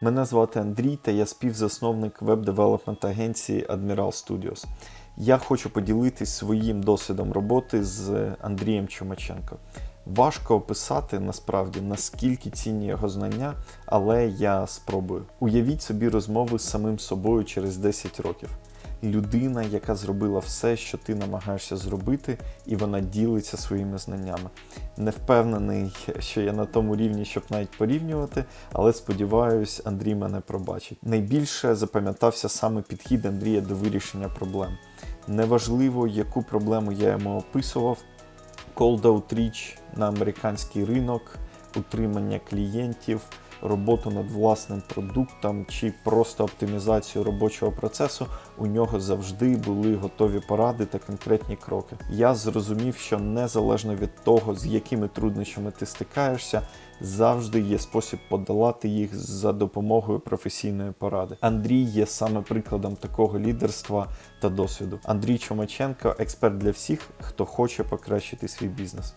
Мене звати Андрій та я співзасновник веб-девелопмент агенції Admiral Studios. Я хочу поділитись своїм досвідом роботи з Андрієм Чумаченко. Важко описати насправді наскільки цінні його знання, але я спробую. Уявіть собі розмови з самим собою через 10 років. Людина, яка зробила все, що ти намагаєшся зробити, і вона ділиться своїми знаннями. Не впевнений, що я на тому рівні, щоб навіть порівнювати, але сподіваюсь, Андрій мене пробачить. Найбільше запам'ятався саме підхід Андрія до вирішення проблем. Неважливо, яку проблему я йому описував, cold outreach на американський ринок, утримання клієнтів, роботу над власним продуктом чи просто оптимізацію робочого процесу, у нього завжди були готові поради та конкретні кроки. Я зрозумів, що незалежно від того, з якими труднощами ти стикаєшся, завжди є спосіб подолати їх за допомогою професійної поради. Андрій є саме прикладом такого лідерства та досвіду. Андрій Чомаченко експерт для всіх, хто хоче покращити свій бізнес.